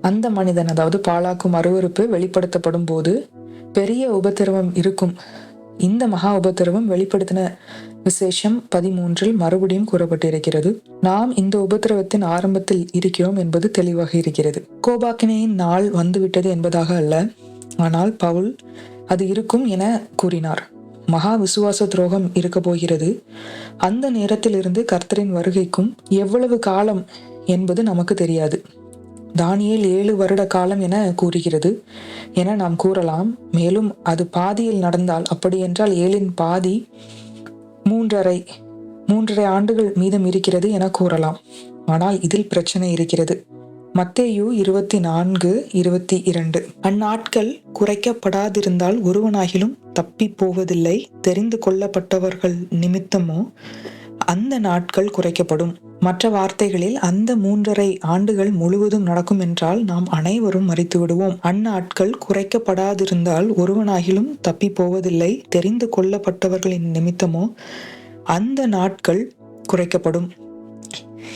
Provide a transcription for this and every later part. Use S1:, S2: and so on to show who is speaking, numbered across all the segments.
S1: அந்த மனிதன் அதாவது பாழாக்கும் அருவருப்பு வெளிப்படுத்தப்படும் போது பெரிய உபத்திரவம் இருக்கும். இந்த மகா உபத்திரவம் வெளிப்படுத்தின விசேஷம் பதிமூன்றில் மறுபடியும் கூறப்பட்டிருக்கிறது. நாம் இந்த உபத்திரவத்தின் ஆரம்பத்தில் இருக்கிறோம் என்பது தெளிவாக இருக்கிறது. கோபாக்கினையின் நாள் வந்துவிட்டது என்பதாக அல்ல. ஆனால் பவுல் அது இருக்கும் என கூறினார். மகா விசுவாச துரோகம் இருக்க போகிறது. அந்த நேரத்திலிருந்து கர்த்தரின் வருகைக்கும் எவ்வளவு காலம் என்பது நமக்கு தெரியாது. தானியேல் ஏழு வருட காலம் என கூறுகிறது. என நாம் கூறலாம். மேலும் அது பாதியில் நடந்தால் அப்படியென்றால் ஏழின் பாதி மூன்றரை மூன்றரை ஆண்டுகள் மீதம் இருக்கிறது என கூறலாம். ஆனால் இதில் பிரச்சனை இருக்கிறது. மத்தேயு இருபத்தி நான்கு இருபத்தி இரண்டு. அந்நாட்கள் குறைக்கப்படாதிருந்தால் ஒருவனாகிலும் தப்பி போவதில்லை. தெரிந்து கொள்ளப்பட்டவர்கள் நிமித்தமோ அந்த நாட்கள் குறைக்கப்படும். மற்ற வார்த்தைகளில் அந்த மூன்றரை ஆண்டுகள் முழுவதும் நடக்கும் என்றால் நாம் அனைவரும் மறித்து விடுவோம் அந்நாட்கள் குறைக்கப்படாதிருந்தால் ஒருவனாகிலும் தப்பி போவதில்லை தெரிந்து கொள்ளப்பட்டவர்களின் நிமித்தமோ அந்த நாட்கள் குறைக்கப்படும்.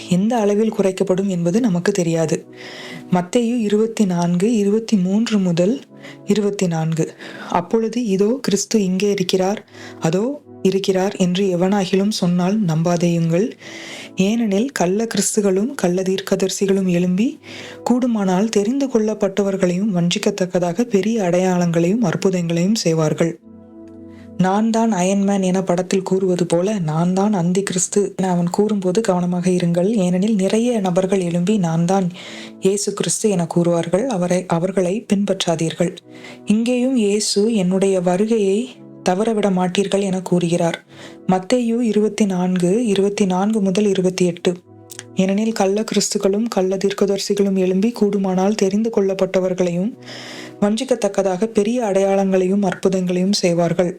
S1: எந்த அளவில் குறைக்கப்படும் என்பது நமக்கு தெரியாது. மத்தேயு இருபத்தி நான்கு இருபத்தி மூன்று முதல் இருபத்தி நான்கு அப்பொழுது இதோ கிறிஸ்து இங்கே இருக்கிறார். அதோ இருக்கிறார் என்று எவனாகிலும் சொன்னால் நம்பாதேயுங்கள். ஏனெனில் கள்ள கிறிஸ்துகளும் கள்ள தீர்க்கதரிசிகளும் எழும்பி கூடுமானால் தெரிந்து கொள்ளப்பட்டவர்களையும் வஞ்சிக்கத்தக்கதாக பெரிய அடையாளங்களையும் அற்புதங்களையும் செய்வார்கள். நான் தான் அயன்மேன் என படத்தில் கூறுவது போல நான் தான் அந்தி கிறிஸ்து என அவன் கூறும்போது கவனமாக இருங்கள். ஏனெனில் நிறைய நபர்கள் எழும்பி நான் தான் இயேசு கிறிஸ்து என கூறுவார்கள். அவரை அவர்களை பின்பற்றாதீர்கள். இங்கேயும் இயேசு என்னுடைய வருகையை தவறவிட மாட்டீர்கள் என கூறுகிறார். மத்தேயு இருபத்தி நான்கு இருபத்தி நான்கு முதல் இருபத்தி எட்டு ஏனெனில் கள்ள கிறிஸ்துகளும் கள்ள தீர்க்கதரிசிகளும் எழும்பி கூடுமானால் தெரிந்து கொள்ளப்பட்டவர்களையும் வஞ்சிக்கத்தக்கதாக பெரிய அடையாளங்களையும் அற்புதங்களையும் செய்வார்கள்.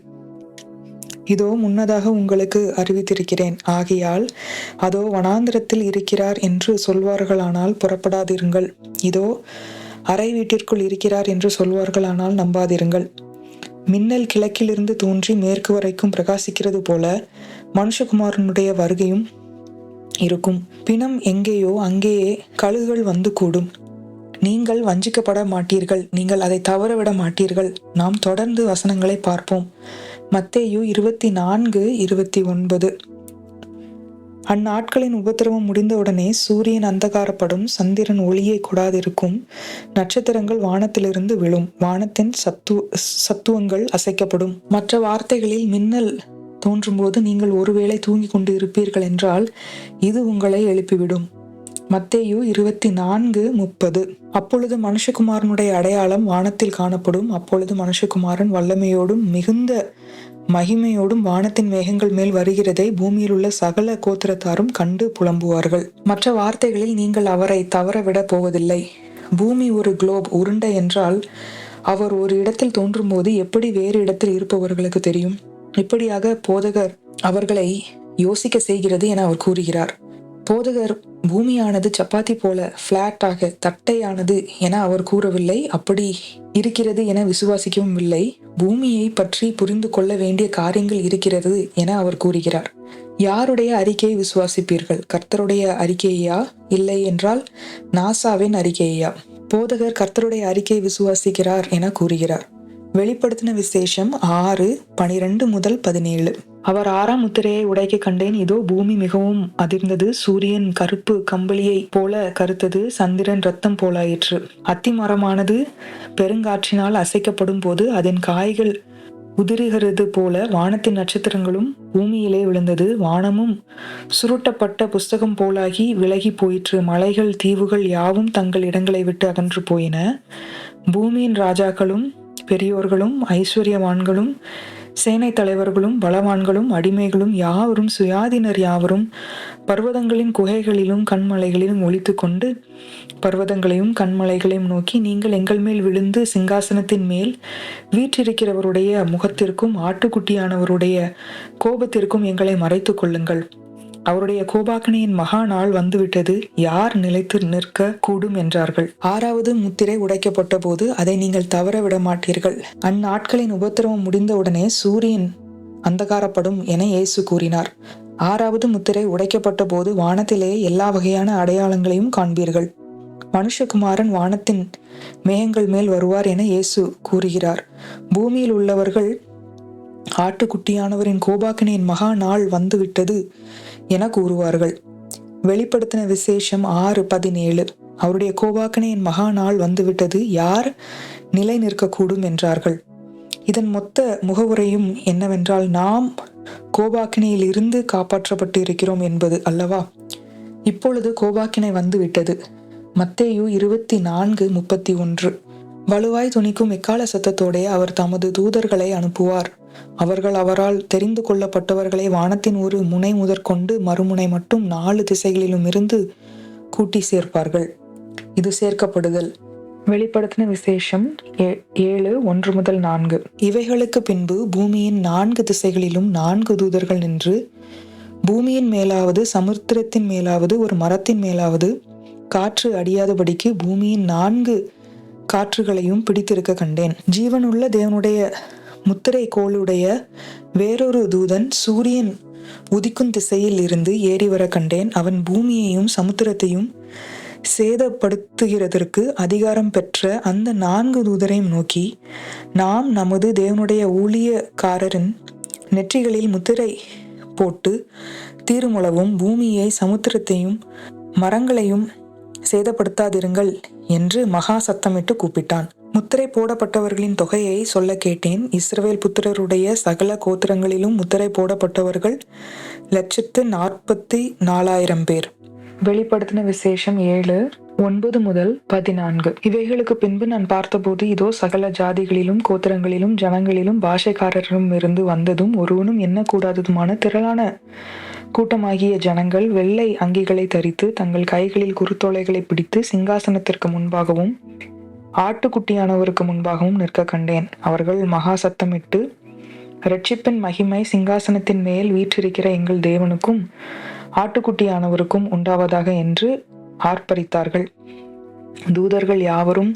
S1: இதோ முன்னதாக உங்களுக்கு அறிவித்திருக்கிறேன். ஆகையால் அதோ வனாந்திரத்தில் இருக்கிறார் என்று சொல்வார்களானால் புறப்படாதிருங்கள். இதோ அறை வீட்டிற்குள் இருக்கிறார் என்று சொல்வார்களானால் நம்பாதிருங்கள். மின்னல் கிழக்கிலிருந்து தோன்றி மேற்கு வரைக்கும் பிரகாசிக்கிறது போல மனுஷகுமாரனுடைய வருகையும் இருக்கும். பிணம் எங்கேயோ அங்கேயே கழுகுகள் வந்து கூடும். நீங்கள் வஞ்சிக்கப்பட மாட்டீர்கள். நீங்கள் அதை தவறவிட மாட்டீர்கள். நாம் தொடர்ந்து வசனங்களை பார்ப்போம். மத்தேயு இருபத்தி நான்கு இருபத்தி ஒன்பது. அந்நாட்களின் உபத்திரவம் முடிந்தவுடனே சூரியன் அந்தகாரப்படும் சந்திரன் ஒளியை கொடாதிருக்கும் நட்சத்திரங்கள் வானத்திலிருந்து விழும் வானத்தின் சத்து சத்துவங்கள் அசைக்கப்படும். மற்ற வார்த்தைகளில் மின்னல் தோன்றும்போது நீங்கள் ஒருவேளை தூங்கிக் கொண்டு இருப்பீர்கள் என்றால் இது உங்களை எழுப்பிவிடும். மத்தேயு இருபத்தி நான்கு முப்பது. அப்பொழுது மனுஷகுமாரனுடைய அடையாளம் வானத்தில் காணப்படும். அப்பொழுது மனுஷகுமாரன் வல்லமையோடும் மிகுந்த மகிமையோடும் வானத்தின் மேகங்கள் மேல் வருகிறதை பூமியில் உள்ள சகல கோத்திரத்தாரும் கண்டு புலம்புவார்கள். மற்ற வார்த்தைகளில் நீங்கள் அவரை தவறவிட போவதில்லை. பூமி ஒரு குளோப் உருண்டை என்றால் அவர் ஒரு இடத்தில் தோன்றும்போது எப்படி வேறு இடத்தில் இருப்பவர்களுக்கு தெரியும்? இப்படியாக போதகர் அவர்களை யோசிக்க செய்கிறது என அவர் கூறுகிறார். போதகர் பூமியானது சப்பாத்தி போல ஃப்ளாட்டாக தட்டையானது என அவர் கூறவில்லை. அப்படி இருக்கிறது என விசுவாசிக்கவும் இல்லை. பூமியை பற்றி புரிந்து கொள்ள வேண்டிய காரியங்கள் இருக்கிறது என அவர் கூறுகிறார். யாருடைய அறிக்கையை விசுவாசிப்பீர்கள்? கர்த்தருடைய அறிக்கையா? இல்லை என்றால் நாசாவின் அறிக்கையா? போதகர் கர்த்தருடைய அறிக்கையை விசுவாசிக்கிறார் என கூறுகிறார். வெளிப்படுத்தின விசேஷம் ஆறு பனிரெண்டு முதல் பதினேழு. அவர் ஆறாம் முத்திரையை உடைக்க கண்டேன். இதோ பூமி மிகவும் அதிர்ந்தது. சூரியன் கருப்பு கம்பளியை போல கருத்தது. சந்திரன் ரத்தம் போலாயிற்று அத்தி மரமானது பெருங்காற்றினால் அசைக்கப்படும் போது அதன் காய்கள் உதிருகிறது போல வானத்தின் நட்சத்திரங்களும் பூமியிலே விழுந்தது. வானமும் சுருட்டப்பட்ட புஸ்தகம் போலாகி விலகி போயிற்று. மலைகள் தீவுகள் யாவும் தங்கள் இடங்களை விட்டு அகன்று போயின. பூமியின் ராஜாக்களும் பெரியோர்களும் ஐஸ்வர்யவான்களும் சேனை தலைவர்களும் பலவான்களும் அடிமைகளும் யாவரும் சுயாதீனர் யாவரும் பர்வதங்களின் குகைகளிலும் கண்மலைகளிலும் ஒழித்து கொண்டு பர்வதங்களையும் கண்மலைகளையும் நோக்கி நீங்கள் எங்கள் மேல் விழுந்து சிங்காசனத்தின் மேல் வீற்றிருக்கிறவருடைய முகத்திற்கும் ஆட்டுக்குட்டியானவருடைய கோபத்திற்கும் எங்களை மறைத்து கொள்ளுங்கள். அவருடைய கோபாக்கனையின் மகா நாள் வந்துவிட்டது. யார் நிலைத்து நிற்க கூடும் என்றார்கள். ஆறாவது முத்திரை உடைக்கப்பட்ட போது அதை நீங்கள் தவற விட மாட்டீர்கள். அந்நாட்களின் உபத்திரவம் முடிந்தவுடனே சூரியன் அந்தகாரப்படும் என இயேசு கூறினார். ஆறாவது முத்திரை உடைக்கப்பட்ட போது வானத்திலேயே எல்லா வகையான அடையாளங்களையும் காண்பீர்கள். மனுஷகுமாரன் வானத்தின் மேகங்கள் மேல் வருவார் என இயேசு கூறுகிறார். பூமியில் உள்ளவர்கள் ஆட்டுக்குட்டியானவரின் கோபாக்கினியின் மகா நாள் வந்துவிட்டது. என கூறுவார்கள். வெளிப்படுத்தின விசேஷம் ஆறு பதினேழு. அவருடைய கோபாக்கனையின் மகா நாள் வந்துவிட்டது யார்? நிலை நிற்கக்கூடும் என்றார்கள். இதன் மொத்த முகவுரையும் என்னவென்றால் நாம் கோபாக்கினையில் இருந்து காப்பாற்றப்பட்டு இருக்கிறோம் என்பது அல்லவா? இப்பொழுது கோபாக்கினை வந்துவிட்டது. மத்தேயு இருபத்தி நான்கு முப்பத்தி ஒன்று. வலுவாய் துணிக்கும் எக்கால சத்தத்தோடே அவர் தமது தூதர்களை அனுப்புவார். அவர்கள் அவரால் தெரிந்து கொள்ளப்பட்டவர்களை வானத்தின் ஒரு முனை முதற்கொண்டு மறுமுனை மட்டும் நாலு திசைகளிலும் இருந்து கூட்டி சேர்ப்பார்கள். இது சேர்க்கப்படுதல். வெளிப்படுத்தின விசேஷம் ஏ- ஏழு ஒன்று முதல் நான்கு. இவைகளுக்கு பின்பு பூமியின் நான்கு திசைகளிலும் நான்கு தூதர்கள் நின்று பூமியின் மேலாவது சமுத்திரத்தின் மேலாவது ஒரு மரத்தின் மேலாவது காற்று அடியாதபடிக்கு பூமியின் நான்கு காற்றுகளையும் பிடித்திருக்க கண்டேன். ஜீவனுள்ள தேவனுடைய முத்திரை கோளுடைய வேறொரு தூதன் சூரியன் உதிக்கும் திசையில் இருந்து ஏறி வர கண்டேன். அவன் பூமியையும் சமுத்திரத்தையும் சேதப்படுத்துகிறதற்கு அதிகாரம் பெற்ற அந்த நான்கு தூதரையும் நோக்கி நாம் நமது தேவனுடைய ஊழியக்காரரின் நெற்றிகளில் முத்திரை போட்டு தீருமுளவும் பூமியை சமுத்திரத்தையும் மரங்களையும் சேதப்படுத்தாதிருங்கள் என்று மகா சத்தமிட்டு கூப்பிட்டான். முத்திரை போடப்பட்டவர்களின் தொகையை சொல்ல கேட்டேன். இஸ்ரவேல் புத்திரருடைய சகல கோத்திரங்களிலும் முத்திரை போடப்பட்டவர்கள் லட்சத்து நாற்பத்தி நாலாயிரம் பேர். வெளிப்படுத்தின விசேஷம் ஏழு ஒன்பது முதல் பதினான்கு. இவைகளுக்கு பின்பு நான் பார்த்தபோது இதோ சகல ஜாதிகளிலும் கோத்திரங்களிலும் ஜனங்களிலும் பாஷைக்காரரும் இருந்து வந்ததும் ஒருவனும் எண்ணக்கூடாததுமான திரளான கூட்டமாகிய ஜனங்கள் வெள்ளை அங்கிகளை தரித்து தங்கள் கைகளில் குருத்தோலைகளை பிடித்து சிங்காசனத்திற்கு முன்பாகவும் ஆட்டுக்குட்டியானவருக்கு முன்பாகவும் நிற்க கண்டேன். அவர்கள் மகா சத்தமிட்டு ரட்சிப்பின் மகிமை சிங்காசனத்தின் மேல் வீற்றிருக்கிற எங்கள் தேவனுக்கும் ஆட்டுக்குட்டியானவருக்கும் உண்டாவதாக என்று ஆர்ப்பரித்தார்கள். தூதர்கள் யாவரும்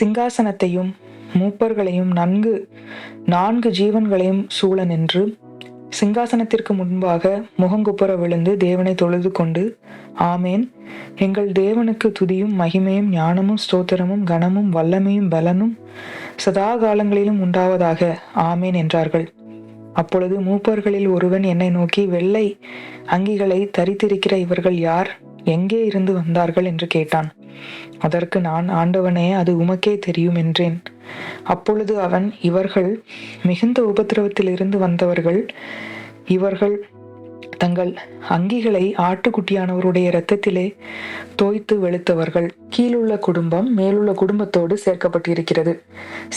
S1: சிங்காசனத்தையும் மூப்பர்களையும் நன்கு நான்கு ஜீவன்களையும் சூழ நின்று சிங்காசனத்திற்கு முன்பாக முகங்குப்புற விழுந்து தேவனை தொழுது கொண்டு ஆமேன். எங்கள் தேவனுக்கு துதியும் மகிமையும் ஞானமும் ஸ்தோத்திரமும் கனமும் வல்லமையும் பலனும் சதா காலங்களிலும் உண்டாவதாக ஆமேன் என்றார்கள். அப்பொழுது மூப்பர்களில் ஒருவன் என்னை நோக்கி வெள்ளை அங்கிகளை தரித்திருக்கிற இவர்கள் யார்? எங்கே இருந்து வந்தார்கள்? என்று கேட்டான். அதற்கு நான் ஆண்டவனே அது உமக்கே தெரியும் என்றேன். அப்பொழுது அவன் இவர்கள் மிகுந்த உபத்திரவத்தில் இருந்து வந்தவர்கள். இவர்கள் தங்கள் அங்கிகளை ஆட்டுக்குட்டியானவருடைய இரத்தத்திலே தோய்த்து வெளுத்தவர்கள். கீழுள்ள குடும்பம் மேலுள்ள குடும்பத்தோடு சேர்க்கப்பட்டிருக்கிறது.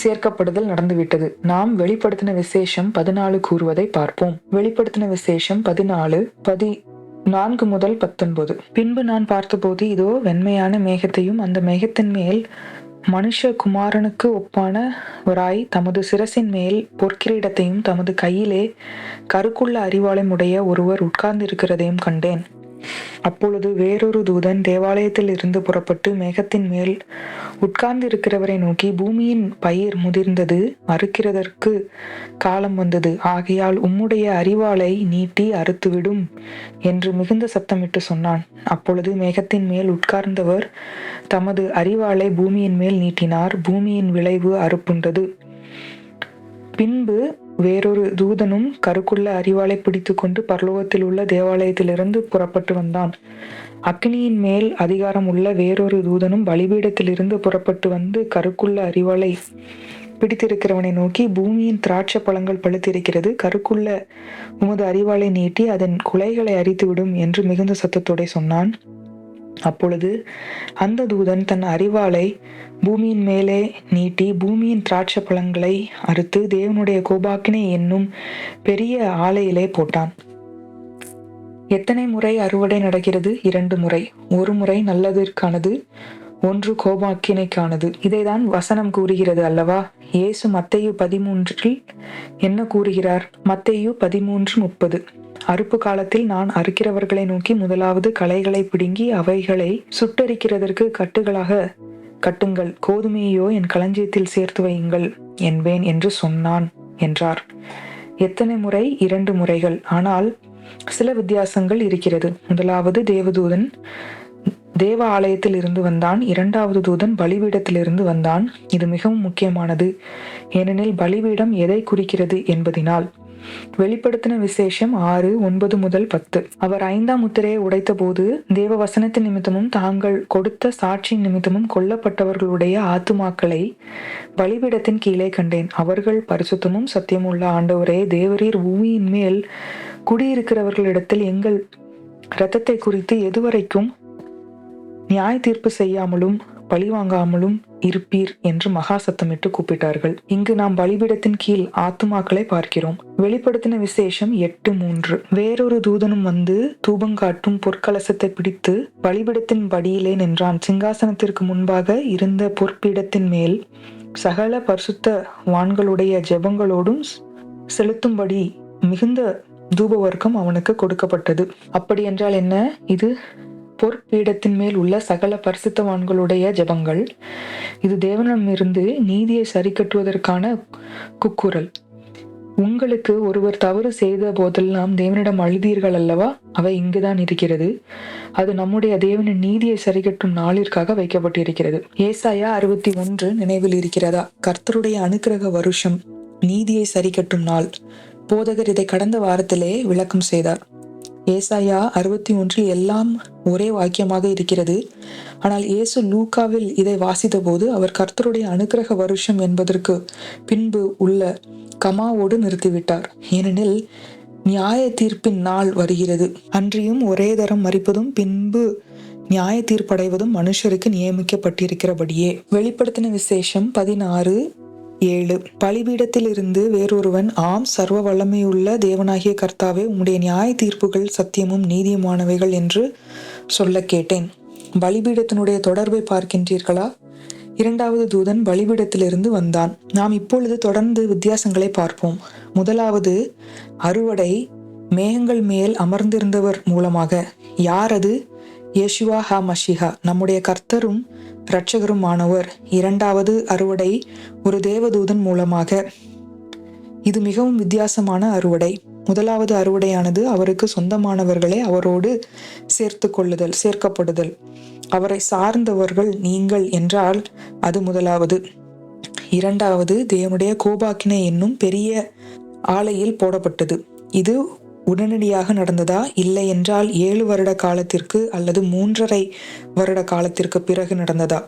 S1: சேர்க்கப்படுதல் நடந்துவிட்டது. நாம் வெளிப்படுத்தின விசேஷம் பதினாலு கூறுவதை பார்ப்போம். வெளிப்படுத்தின விசேஷம் பதினாலு பதி நான்கு முதல் பத்தொன்பது. பின்பு நான் பார்த்தபோது இதோ வெண்மையான மேகத்தையும் அந்த மேகத்தின் மேல் மனுஷகுமாரனுக்கு ஒப்பானவராய் தமது சிரசின் மேல் பொற்கிரீடத்தையும் தமது கையிலே கருக்குள்ள அறிவாளையும் உடைய ஒருவர் உட்கார்ந்திருக்கிறதையும் கண்டேன். அப்பொழுது வேறொரு தூதன் தேவாலயத்தில் இருந்து புறப்பட்டு மேகத்தின் மேல் உட்கார்ந்திருக்கிறவரை நோக்கி பூமியின் பயிர் முதிர்ந்தது அறுக்கிறதற்கு காலம் வந்தது. ஆகையால் உம்முடைய அறிவாளை நீட்டி அறுத்துவிடும் என்று மிகுந்த சத்தமிட்டு சொன்னான். அப்பொழுது மேகத்தின் மேல் உட்கார்ந்தவர் தமது அறிவாளை பூமியின் மேல் நீட்டினார். பூமியின் விளைவு அறுப்புண்டது பின்பு வேறொரு தூதனும் கருக்குள்ள அறிவாளை பிடித்துக்கொண்டு பரலோகத்தில் உள்ள தேவாலயத்திலிருந்து புறப்பட்டு வந்தான். அக்னியின் மேல் அதிகாரம் உள்ள வேறொரு தூதனும் பலிபீடத்திலிருந்து புறப்பட்டு வந்து கருக்குள்ள அறிவாளை பிடித்திருக்கிறவனை நோக்கி பூமியின் திராட்சை பழங்கள் பழுத்திருக்கிறது. கருக்குள்ள உமது அறிவாளை நீட்டி அதன் குலைகளை அரித்துவிடும் என்று மிகுந்த சத்தத்தோட சொன்னான். அப்பொழுது அந்த தூதன் தன் அறிவாளை பூமியின் மேலே நீட்டி பூமியின் திராட்சை பழங்களை அறுத்து தேவனுடைய கோபாக்கினை என்னும் பெரிய ஆலையிலே போட்டான். எத்தனை முறை அறுவடை நடக்கிறது? இரண்டு முறை. ஒரு முறை நல்லதற்கானது ஒன்று கோபாக்கினைக்கானது. இதைதான் வசனம் கூறுகிறது அல்லவா? இயேசு மத்தையு பதிமூன்றில் என்ன கூறுகிறார்? மத்தையு பதிமூன்று முப்பது. அறுப்பு காலத்தில் நான் அறுக்கிறவர்களை நோக்கி முதலாவது களைகளை பிடுங்கி அவைகளை சுட்டரிக்கிறதற்கு கட்டுகளாக கட்டுங்கள். கோதுமையோ என் களஞ்சியத்தில் சேர்த்து வையுங்கள். என்பேன் என்று சொன்னான் என்றார். எத்தனை முறை? இரண்டு முறைகள். ஆனால் சில வித்தியாசங்கள் இருக்கிறது. முதலாவது தேவதூதன் தேவ ஆலயத்தில் இருந்து வந்தான். இரண்டாவது தூதன் பலிபீடத்திலிருந்து வந்தான். இது மிகவும் முக்கியமானது. ஏனெனில் பலிபீடம் எதை குறிக்கிறது என்பதினால். வெளிப்படுத்தின விசேஷம் ஆறு ஒன்பது முதல் பத்து. அவர் ஐந்தாம் முத்திரையை உடைத்த போது தேவ வசனத்தின் நிமித்தமும் தாங்கள் கொடுத்த சாட்சியின் நிமித்தமும் கொல்லப்பட்டவர்களுடைய ஆத்துமாக்களை பலிபீடத்தின் கீழே கண்டேன். அவர்கள் பரிசுத்தமும் சத்தியமுள்ள ஆண்டவரே தேவரீர் பூமியின் மேல் குடியிருக்கிறவர்களிடத்தில் எங்கள் இரத்தத்தை குறித்து எதுவரைக்கும் நியாய தீர்ப்பு செய்யாமலும் பழிவாங்காமலும் இருப்பீர் என்று மகா சத்தமிட்டு கூப்பிட்டார்கள். இங்கு நாம் பலிபீடத்தின் கீழ் ஆத்துமாக்களை பார்க்கிறோம். வெளிப்படுத்தின விசேஷம் எட்டு மூன்று. வேறொரு தூதனும் வந்து தூபங்காட்டும் பொற்கலசத்தை பிடித்து பலிபீடத்தின் படியிலே நின்றான். சிங்காசனத்திற்கு முன்பாக இருந்த பொற்பீடத்தின் மேல் சகல பரிசுத்த வான்களுடைய ஜெபங்களோடும் செலுத்தும்படி மிகுந்த தூபவர்க்கம் அவனுக்கு கொடுக்கப்பட்டது. அப்படி என்றால் என்ன? இது பொற்பீடத்தின் மேல் உள்ள சகல பரிசுத்தவான்களுடைய ஜெபங்கள். இது தேவனிடமிருந்து நீதியை சரிக்கட்டுவதற்கான குக்குரல் உங்களுக்கு ஒருவர் தவறு செய்த போதெல்லாம் தேவனிடம் அழுதீர்கள் அல்லவா? அவை இங்குதான் இருக்கிறது. அது நம்முடைய தேவனின் நீதியை சரிகட்டும் நாளிற்காக வைக்கப்பட்டிருக்கிறது. ஏசாயா அறுபத்தி ஒன்று நினைவில் இருக்கிறதா? கர்த்தருடைய அனுக்கிரக வருஷம் நீதியை சரிகட்டும் நாள். போதகர் இதை கடந்த வாரத்திலே விளக்கம் செய்தார். ஏசாயா அறுபத்தி ஒன்றில் எல்லாம் ஒரே வாக்கியமாக இருக்கிறது. ஆனால் இயேசு லூக்காவில் இதை வாசித்தபோது அவர் கர்த்தருடைய அனுக்கிரக வருஷம் என்பதற்கு பின்பு உள்ள கமாவோடு நிறுத்திவிட்டார். ஏனெனில் நியாய தீர்ப்பின் நாள் வருகிறது. அன்றியும் ஒரே தரம் மறிப்பதும் பின்பு நியாய தீர்ப்படைவதும் மனுஷருக்கு நியமிக்கப்பட்டிருக்கிறபடியே. வெளிப்படுத்தின விசேஷம் பதினாறு ஏழு. பலிபீடத்திலிருந்து வேறொருவன் ஆம் சர்வ வல்லமையுள்ள தேவனாகிய கர்த்தாவே உம்முடைய நியாய தீர்ப்புகள் சத்தியமும் நீதியுமானவைகள் என்று சொல்ல கேட்டேன். பலிபீடத்தினுடைய தொடர்பை பார்க்கின்றீர்களா? இரண்டாவது தூதன் பலிபீடத்திலிருந்து வந்தான். நாம் இப்பொழுது தொடர்ந்து வித்தியாசங்களை பார்ப்போம். முதலாவது அறுவடை மேகங்கள் மேல் அமர்ந்திருந்தவர் மூலமாக. யார் அது? யேசுவா ஹா மஷிஹா. நம்முடைய கர்த்தரும் இரட்சகருமானவர் இரண்டாவது அறுவடை ஒரு தேவதூதன் மூலமாக. இது மிகவும் வித்தியாசமான அறுவடை. முதலாவது அறுவடையானது அவருக்கு சொந்தமானவர்களை அவரோடு சேர்த்து கொள்ளுதல் சேர்க்கப்படுதல். அவரை சார்ந்தவர்கள் நீங்கள் என்றால் அது முதலாவது. இரண்டாவது தேவனுடைய கோபாக்கினை என்னும் பெரிய ஆலையில் போடப்பட்டது. இது உடனடியாக நடந்ததா? இல்லை என்றால் ஏழு வருட காலத்திற்கு அல்லது மூன்றரை வருட காலத்திற்கு பிறகு நடந்ததா?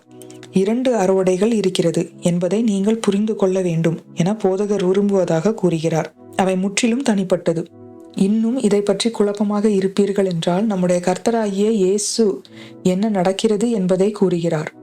S1: இரண்டு அறுவடைகள் இருக்கிறது என்பதை நீங்கள் புரிந்து கொள்ள வேண்டும் என போதகர் விரும்புவதாக கூறுகிறார். அவை முற்றிலும் தனிப்பட்டது. இன்னும் இதை பற்றி குழப்பமாக இருப்பீர்கள் என்றால் நம்முடைய கர்த்தராகிய இயேசு என்ன நடக்கிறது என்பதை கூறுகிறார்.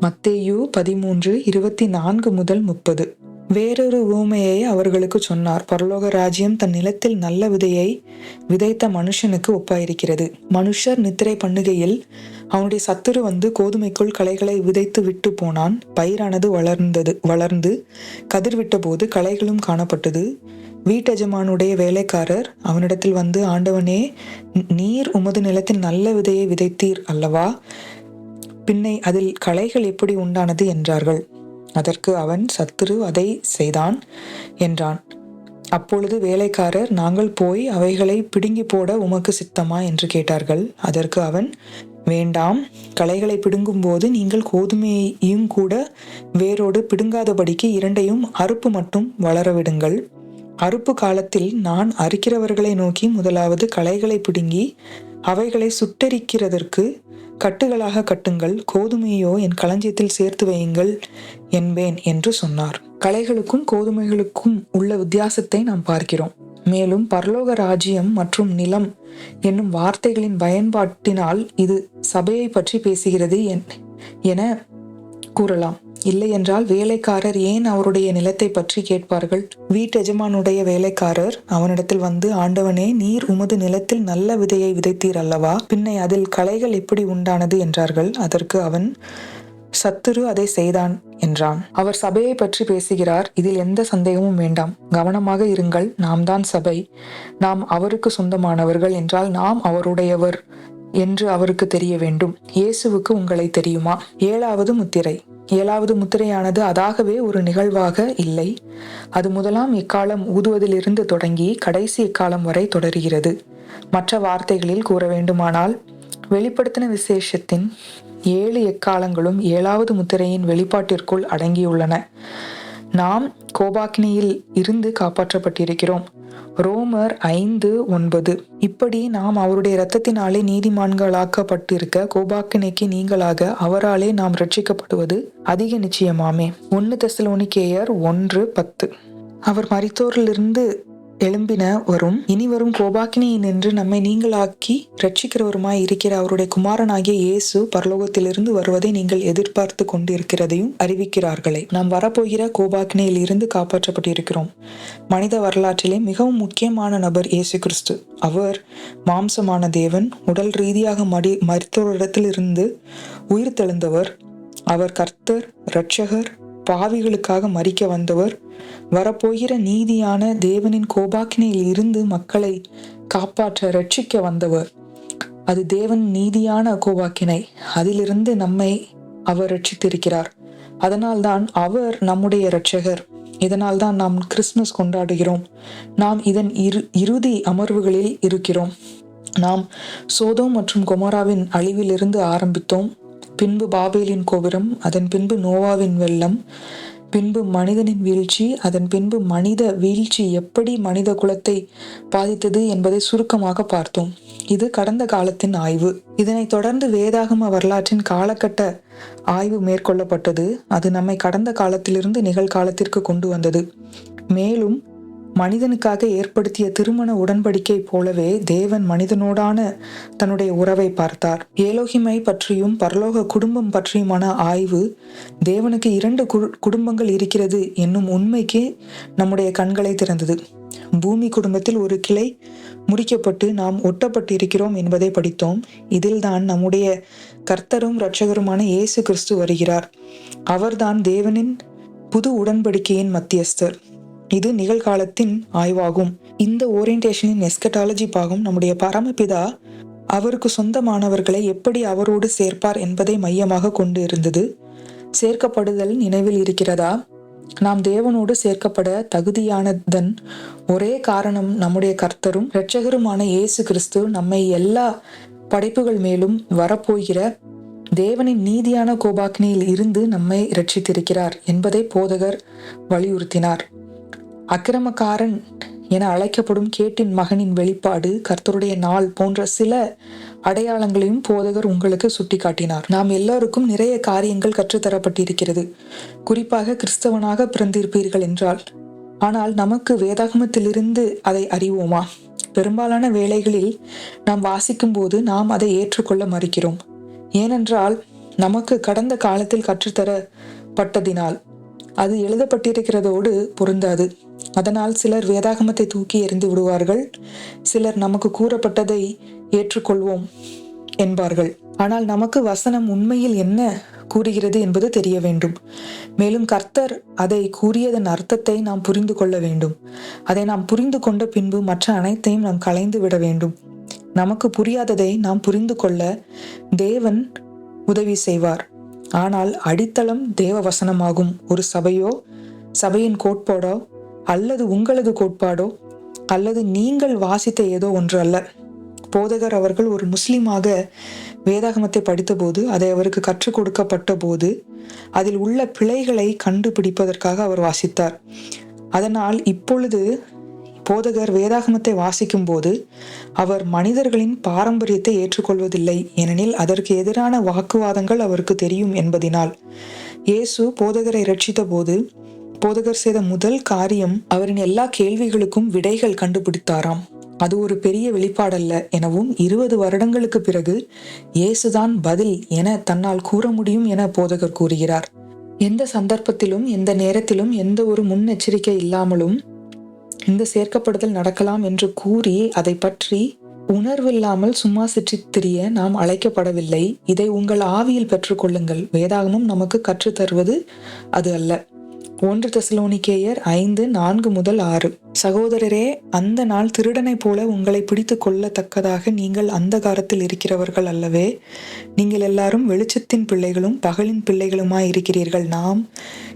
S1: மத்தேயு பதிமூன்று இருபத்தி நான்கு முதல் முப்பது. வேறொரு ஊமையை அவர்களுக்கு சொன்னார். பரலோக ராஜ்யம் தன் நிலத்தில் நல்ல விதையை விதைத்த மனுஷனுக்கு ஒப்பாயிருக்கிறது. மனுஷர் நித்திரை பண்ணுகையில் அவனுடைய சத்துரு வந்து கோதுமைக்குள் களைகளை விதைத்து விட்டு போனான். பயிரானது வளர்ந்தது வளர்ந்து கதிர்விட்ட போது களைகளும் காணப்பட்டது. வீட்டெஜமானுடைய வேலைக்காரர் அவனிடத்தில் வந்து ஆண்டவனே நீர் உமது நிலத்தில் நல்ல விதையை விதைத்தீர் அல்லவா? பின்னை அதில் களைகள் எப்படி உண்டானது? என்றார்கள். அதற்கு அவன் சத்துரு அதை செய்தான் என்றான். அப்பொழுது வேலைக்காரர் நாங்கள் போய் அவைகளை பிடுங்கி போட உமக்கு சித்தமா? என்று கேட்டார்கள். அதற்கு அவன் வேண்டாம் களைகளை பிடுங்கும்போது நீங்கள் கோதுமையையும் கூட வேரோடு பிடுங்காதபடிக்கு இரண்டையும் அறுப்பு மட்டும் வளரவிடுங்கள். அறுப்பு காலத்தில் நான் அறுக்கிறவர்களை நோக்கி முதலாவது களைகளை பிடுங்கி அவைகளை சுட்டரிக்கிறதற்கு கட்டுகளாக கட்டுங்கள். கோதுமையோ என் களஞ்சியத்தில் சேர்த்து வையுங்கள் என்பேன் என்று சொன்னார். கலைகளுக்கும் கோதுமைகளுக்கும் உள்ள வித்தியாசத்தை நாம் பார்க்கிறோம். மேலும் பரலோக ராஜ்யம் மற்றும் நிலம் என்னும் வார்த்தைகளின் பயன்பாட்டினால் இது சபையை பற்றி பேசுகிறது என்- என கூறலாம். இல்லையென்றால் வேலைக்காரர் ஏன் அவருடைய நிலத்தை பற்றி கேட்பார்கள்? வீட்டெஜமானுடைய வேலைக்காரர் அவனிடத்தில் வந்து ஆண்டவனே நீர் உமது நிலத்தில் நல்ல விதையை விதைத்தீர் அல்லவா? பின்னை அதில் களைகள் எப்படி உண்டானது? என்றார்கள். அதற்கு அவன் சத்துரு அதை செய்தான் என்றான். அவர் சபையை பற்றி பேசுகிறார். இதில் எந்த சந்தேகமும் வேண்டாம். கவனமாக இருங்கள். நாம் தான் சபை. நாம் அவருக்கு சொந்தமானவர்கள் என்றால் நாம் அவருடையவர். என்று அவருக்கு தெரிய வேண்டும். இயேசுவுக்கு உங்களை தெரியுமா? ஏழாவது முத்திரை. ஏழாவது முத்திரையானது அதாகவே ஒரு நிகழ்வாக இல்லை. அது முதலாம் இக்காலம் ஊதுவதிலிருந்து தொடங்கி கடைசி எக்காலம் வரை தொடர்கிறது. மற்ற வார்த்தைகளில் கூற வேண்டுமானால் வெளிப்படுத்தின விசேஷத்தின் ஏழு எக்காலங்களும் ஏழாவது முத்திரையின் வெளிப்பாட்டிற்குள் அடங்கியுள்ளன. நாம் கோபாக்கினியில் இருந்து காப்பாற்றப்பட்டிருக்கிறோம். ரோமர் ஐந்து ஒன்பது. இப்படி நாம் அவருடைய இரத்தத்தினாலே நீதிமான்களாக்கப்பட்டிருக்க கோபாக்கினைக்கு நீங்களாக அவராலே நாம் ரட்சிக்கப்படுவது அதிக நிச்சயமாமே. ஒன்னு தெசலோனிக்கேயர் ஒன்று பத்து. அவர் மரித்தோரிலிருந்து எழும்பின வரும் இனி வரும் கோபாக்கினியை நின்று நம்மை நீங்களாக்கி ரட்சிக்கிறவருமாய் இருக்கிற அவருடைய குமாரனாகிய இயேசு பரலோகத்திலிருந்து வருவதை நீங்கள் எதிர்பார்த்து கொண்டிருக்கிறதையும் அறிவிக்கிறார்களே. நாம் வரப்போகிற கோபாக்கினியில் இருந்து காப்பாற்றப்பட்டிருக்கிறோம். மனித வரலாற்றிலே மிகவும் முக்கியமான நபர் இயேசு கிறிஸ்து. அவர் மாம்சமான தேவன் உடல் ரீதியாக மடி மருத்துவரிடத்திலிருந்து உயிர் தெழுந்தவர். அவர் கர்த்தர் இரட்சகர் பாவிகளுக்காக மறிக்க வந்தவர். வரப்போகிற நீதியான தேவனின் கோபாக்கினையில் இருந்து மக்களை காப்பாற்ற ரட்சிக்க வந்தவர். அது தேவன் நீதியான கோபாக்கினை. அதிலிருந்து நம்மை அவர் ரட்சித்திருக்கிறார். அதனால்தான் அவர் நம்முடைய இரட்சகர். இதனால்தான் நாம் கிறிஸ்துமஸ் கொண்டாடுகிறோம். நாம் இதன் இரு இறுதி அமர்வுகளில் இருக்கிறோம். நாம் சோதோம் மற்றும் கொமோராவின் அழிவிலிருந்து ஆரம்பித்தோம். பின்பு பாபேலின் கோபுரம் அதன் பின்பு நோவாவின் வெள்ளம் பின்பு மனிதனின் வீழ்ச்சி அதன் பின்பு மனித வீழ்ச்சி எப்படி மனித குலத்தை பாதித்தது என்பதை சுருக்கமாக பார்த்தோம். இது கடந்த காலத்தின் ஆய்வு. இதனைத் தொடர்ந்து வேதாகம வரலாற்றின் காலகட்ட ஆய்வு மேற்கொள்ளப்பட்டது. அது நம்மை கடந்த காலத்திலிருந்து நிகழ்காலத்திற்கு கொண்டு வந்தது. மேலும் மனிதனுக்காக ஏற்படுத்திய திருமண உடன்படிக்கை போலவே தேவன் மனிதனோடான தன்னுடைய உறவை பார்த்தார். ஏலோகிமை பற்றியும் பரலோக குடும்பம் பற்றியுமான ஆய்வு தேவனுக்கு இரண்டு கு- குடும்பங்கள் இருக்கிறது என்னும் உண்மைக்கு நம்முடைய கண்களை திறந்தது. பூமி குடும்பத்தில் ஒரு கிளை முறிக்கப்பட்டு நாம் ஒட்டப்பட்டு இருக்கிறோம் என்பதை படித்தோம். இதில்தான் நம்முடைய கர்த்தரும் இரட்சகருமான இயேசு கிறிஸ்து வருகிறார். அவர்தான் தேவனின் புது உடன்படிக்கையின் மத்தியஸ்தர். இது நிகழ்காலத்தின் ஆய்வாகும். இந்த ஓரியன்டேஷனின் எஸ்கட்டாலஜி பாகம் நம்முடைய பரமபிதா அவருக்கு சொந்தமானவர்களை எப்படி அவரோடு சேர்ப்பார் என்பதை மையமாக கொண்டு இருந்தது. சேர்க்கப்படுதல் நினைவில் இருக்கிறதா? நாம் தேவனோடு சேர்க்கப்பட தகுதியானதன் ஒரே காரணம் நம்முடைய கர்த்தரும் இரட்சகருமான இயேசு கிறிஸ்து நம்மை எல்லா படைப்புகள் மேலும் வரப்போகிற தேவனின் நீதியான கோபாக்னியில் இருந்து நம்மை இரட்சித்திருக்கிறார் என்பதை போதகர் வலியுறுத்தினார். அக்கிரமக்காரன் என அழைக்கப்படும் கேட்டின் மகனின் வெளிப்பாடு கர்த்தருடைய நாள் போன்ற சில அடையாளங்களையும் போதகர் உங்களுக்கு சுட்டிக்காட்டினார். நாம் எல்லோருக்கும் நிறைய காரியங்கள் கற்றுத்தரப்பட்டிருக்கிறது. குறிப்பாக கிறிஸ்தவனாக பிறந்திருப்பீர்கள் என்றால் ஆனால் நமக்கு வேதாகமத்திலிருந்து அதை அறிவோமா? பெரும்பாலான வேளைகளில் நாம் வாசிக்கும்போது நாம் அதை ஏற்றுக்கொள்ள மறுக்கிறோம். ஏனென்றால் நமக்கு கடந்த காலத்தில் கற்றுத்தரப்பட்டதினால் அது எழுதப்பட்டிருக்கிறதோடு பொருந்தாது. அதனால் சிலர் வேதாகமத்தை தூக்கி எறிந்து விடுவார்கள். சிலர் நமக்கு கூறப்பட்டதை ஏற்றுக்கொள்வோம் என்பார்கள். ஆனால் நமக்கு வசனம் உண்மையில் என்ன கூறுகிறது என்பது தெரிய வேண்டும். மேலும் கர்த்தர் அதை கூறியதன் அர்த்தத்தை நாம் புரிந்து கொள்ள வேண்டும். அதை நாம் புரிந்து கொண்ட பின்பு மற்ற அனைத்தையும் நாம் கலைந்து விட வேண்டும். நமக்கு புரியாததை நாம் புரிந்து கொள்ள தேவன் உதவி செய்வார். ஆனால் அடித்தளம் தேவ வசனமாகும். ஒரு சபையோ சபையின் கோட்பாடோ அல்லது உங்களது கோட்பாடோ அல்லது நீங்கள் வாசித்த ஏதோ ஒன்று அல்ல. போதகர் அவர்கள் ஒரு முஸ்லீமாக வேதாகமத்தை படித்தபோது அதை அவருக்கு கற்றுக் கொடுக்கப்பட்ட போது அதில் உள்ள பிழைகளை கண்டுபிடிப்பதற்காக அவர் வாசித்தார். அதனால் இப்பொழுது போதகர் வேதாகமத்தை வாசிக்கும் போது அவர் மனிதர்களின் பாரம்பரியத்தை ஏற்றுக்கொள்வதில்லை ஏனெனில் அதற்கு எதிரான வாக்குவாதங்கள் அவருக்கு தெரியும் என்பதினால். இயேசு போதகரை ரட்சித்த போது போதகர் செய்த முதல் காரியம் அவரின் எல்லா கேள்விகளுக்கும் விடைகள் கண்டுபிடித்தாராம். அது ஒரு பெரிய வெளிப்பாடல்ல எனவும் இருபது வருடங்களுக்கு பிறகு இயேசுதான் பதில் என தன்னால் கூற முடியும் என போதகர் கூறுகிறார். எந்த சந்தர்ப்பத்திலும் எந்த நேரத்திலும் எந்த ஒரு முன்னெச்சரிக்கை இல்லாமலும் இந்த சேர்க்கப்படுதல் நடக்கலாம் என்று கூறி அதை பற்றி உணர்வில்லாமல் சும்மா சுற்றி திரிய நாம் அழைக்கப்படவில்லை. இதை உங்கள் ஆவியில் பெற்றுக்கொள்ளுங்கள் வேதாகமும் நமக்கு கற்றுத்தருவது அது அல்ல. ஒன்று தெசலோனிக்கேயர் ஐந்து நான்கு முதல் ஆறு. சகோதரரே அந்த நாள் திருடனைப் போல உங்களை பிடித்து கொள்ளத்தக்கதாக நீங்கள் அந்தகாரத்தில் இருக்கிறவர்கள் அல்லவே நீங்கள் எல்லாரும் வெளிச்சத்தின் பிள்ளைகளும் பகலின் பிள்ளைகளுமாய் இருக்கிறீர்கள். நாம்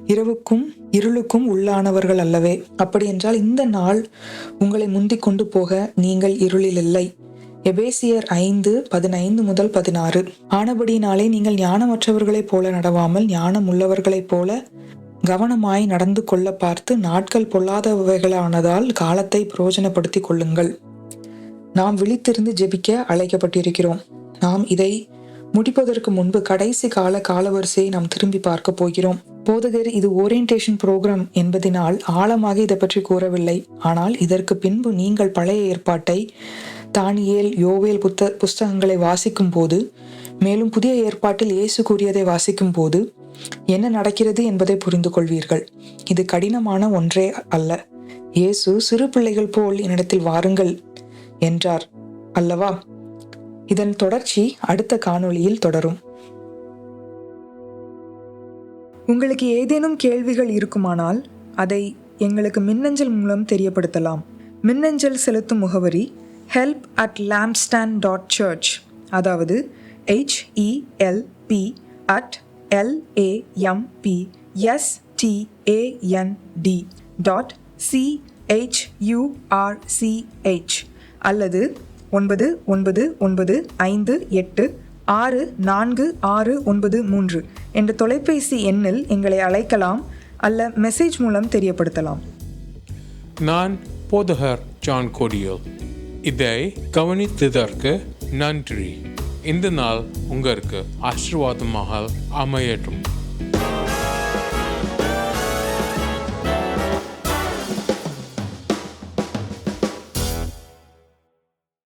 S1: இரவுக்கும் இருளுக்கும் உள்ளானவர்கள் அல்லவே. அப்படியென்றால் இந்த நாள் உங்களை முந்திக் கொண்டு போக நீங்கள் இருளில் இல்லை. எபேசியர் ஐந்து பதினைந்து முதல் பதினாறு. ஆனபடியினாலே நீங்கள் ஞானமற்றவர்களைப் போல நடவாமல் ஞானம் உள்ளவர்களைப் போல கவனமாய் நடந்து கொள்ள பார்த்து நாட்கள் பொல்லாதவைகளானதால் காலத்தை பிரயோஜனப்படுத்திக் கொள்ளுங்கள். நாம் விழித்திருந்து ஜெபிக்க அழைக்கப்பட்டிருக்கிறோம். நாம் இதை முடிப்பதற்கு முன்பு கடைசி கால காலவரிசையை நாம் திரும்பி பார்க்க போகிறோம். போதகர் இது ஓரியன்டேஷன் புரோகிராம் என்பதினால் ஆழமாக இதை பற்றி கூறவில்லை. ஆனால் இதற்கு பின்பு நீங்கள் பழைய ஏற்பாட்டை தானியேல் யோவேல் புத்த புஸ்தகங்களை வாசிக்கும் போது மேலும் புதிய ஏற்பாட்டில் இயேசு கூறியதை வாசிக்கும் போது என்ன நடக்கிறது என்பதை புரிந்து கொள்வீர்கள் இது கடினமான ஒன்றே அல்ல. இயேசு சிறு பிள்ளைகள் போல் என்னிடத்தில் வாருங்கள் என்றார். அல்லவா? இதன் தொடர்ச்சி அடுத்த காணொளியில் தொடரும்.
S2: உங்களுக்கு ஏதேனும் கேள்விகள் இருக்குமானால் அதை எங்களுக்கு மின்னஞ்சல் மூலம் தெரியப்படுத்தலாம். மின்னஞ்சல் செலுத்தும் முகவரி help at lampstand dot church அதாவது H E L P at L A M P S T A N D dot C H U R C H அல்லது ஒன்பது ஒன்பது ஒன்பது ஐந்து எட்டு ஆறு நான்கு ஆறு ஒன்பது மூன்று என்ற தொலைபேசி எண்ணில் எங்களை அழைக்கலாம் அல்ல மெசேஜ் மூலம் தெரியப்படுத்தலாம்.
S3: நான் போதகர் ஜான் கோடியோ இதை கவனித்ததற்கு நன்றி. இந்த நாள் உங்களுக்கு ஆசீர்வாதமாக அமையட்டும்.